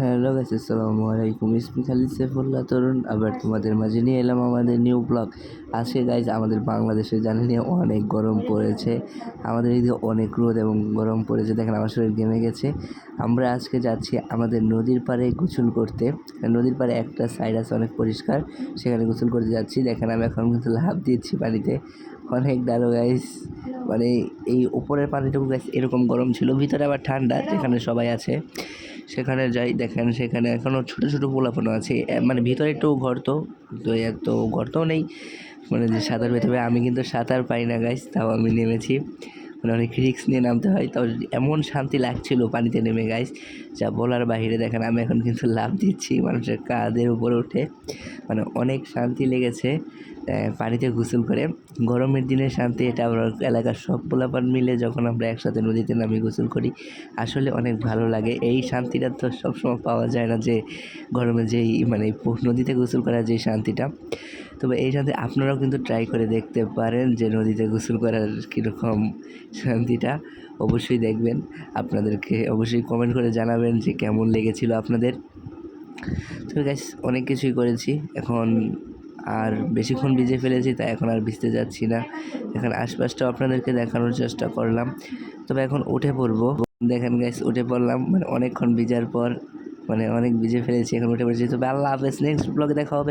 Hello guys আসসালামু আলাইকুম। ইসমি খালিদ সেফুল্লাহ তরুণ, আবার তোমাদের মাঝে নিয়ে এলাম আমাদের নিউ ব্লগ আজকে গাইজ আমাদের বাংলাদেশে জানেন অনেক গরম পড়েছে। আমাদের এদিকে অনেক রোদ এবং গরম পড়েছে, দেখেন আমার শরীর ঘেমে গেছে। আমরা আজকে যাচ্ছি আমাদের নদীর পাড়ে গোসল করতে। নদীর পাড়ে একটা সাইড আছে অনেক পরিষ্কার, সেখানে গোসল করতে যাচ্ছি। দেখেন আমি এখন কিন্তু লাভ দিচ্ছি পানিতে। অনেক ডালো গাইস মানে এই উপরের পানিটুকু গাইস এরকম গরম ছিল, ভিতরে আবার ঠান্ডা, যেখানে সবাই আছে। সেখানে যাই, দেখেন সেখানে এখনও ছোটো ছোটো পোলাপানো আছে। মানে ভিতরে একটু গর্ত তো এত গর্তও নেই। মানে যে সাঁতার পেতে আমি কিন্তু সাঁতার পাই না গাইস তাও আমি নেমেছি। মানে অনেক রিস্ক নিয়ে নামতে হয়, তাও এমন শান্তি লাগছিল পানিতে নেমে গাইস যা বলার বাইরে দেখেন আমি এখন কিন্তু লাভ দিচ্ছি, মানুষের কাঁধের উপরে উঠে। মানে অনেক শান্তি লেগেছে। পানিতে গোসল করে। গরমের দিনে শান্তি, এটা আমরা এলাকার সব পোলাপান মিলে যখন আমরা একসাথে নদীতে নামি গোসল করি, আসলে অনেক ভালো লাগে। এই শান্তিটা তো সবসময় পাওয়া যায় না যে গরমে যেই মানে নদীতে গোসল করার যে শান্তিটা। তবে এই শান্তি আপনারাও কিন্তু ট্রাই করে দেখতে পারেন যে নদীতে গোসল করার কীরকম শান্তিটা। অবশ্যই দেখবেন। আপনাদেরকে অবশ্যই কমেন্ট করে জানাবেন যে কেমন লেগেছিল আপনাদের। তো গাইস অনেক কিছুই করেছি। এখন আর বেশিক্ষণ ভিজে ফেলেছি, তাই এখন আর ভিজতে যাচ্ছি না। এখন আশপাশটাও আপনাদেরকে দেখানোর চেষ্টা করলাম। তবে এখন উঠে পড়ব। দেখেন গাইস উঠে পড়লাম। মানে অনেকক্ষণ ভিজার পর মানে অনেক ভিজে ফেলেছি, এখন উঠে পড়েছি। তবে আল্লাহ হাফেজ নেক্সট ব্লগে দেখা হবে।